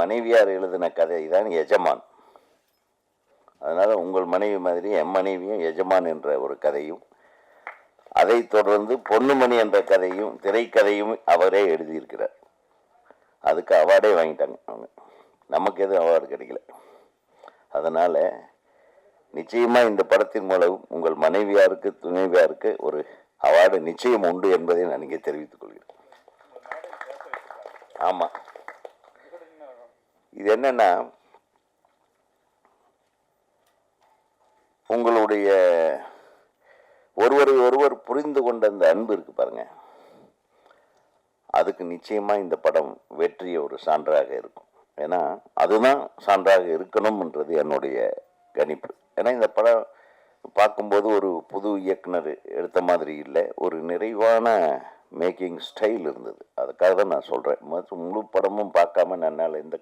மனைவியார் எழுதின கதை தான் எஜமான். அதனால் உங்கள் மனைவி மாதிரி என் மனைவியும் எஜமான் என்ற ஒரு கதையும் அதைத் தொடர்ந்து பொன்னுமணி என்ற கதையும் திரைக்கதையும் அவரே எழுதியிருக்கிறார். அதுக்கு அவார்டே வாங்கிட்டாங்க அவங்க. நமக்கு எதுவும் அவார்டு கிடைக்கல. அதனால் நிச்சயமாக இந்த படத்தின் மூலம் உங்கள் மனைவியாருக்கு துணைவியாருக்கு ஒரு அவார்டு நிச்சயம் உண்டு என்பதை நான் இங்கே தெரிவித்துக் கொள்கிறேன். ஆமாம் இது என்னன்னா உங்களுடைய ஒருவரை ஒருவர் புரிந்து கொண்ட அந்த அன்பு இருக்கு பாருங்க. அதுக்கு நிச்சயமா இந்த படம் வெற்றிய ஒரு சான்றாக இருக்கும். ஏன்னா அதுதான் சான்றாக இருக்கணும்ன்றது என்னுடைய கணிப்பு. ஏன்னா இந்த படம் பார்க்கும்போது ஒரு புது இயக்குனர் எடுத்த மாதிரி இல்லை. ஒரு நிறைவான மேக்கிங் ஸ்டைல் இருந்தது. அதுக்காக தான் நான் சொல்கிறேன் முழு படமும் பார்க்காம என்னால் எந்த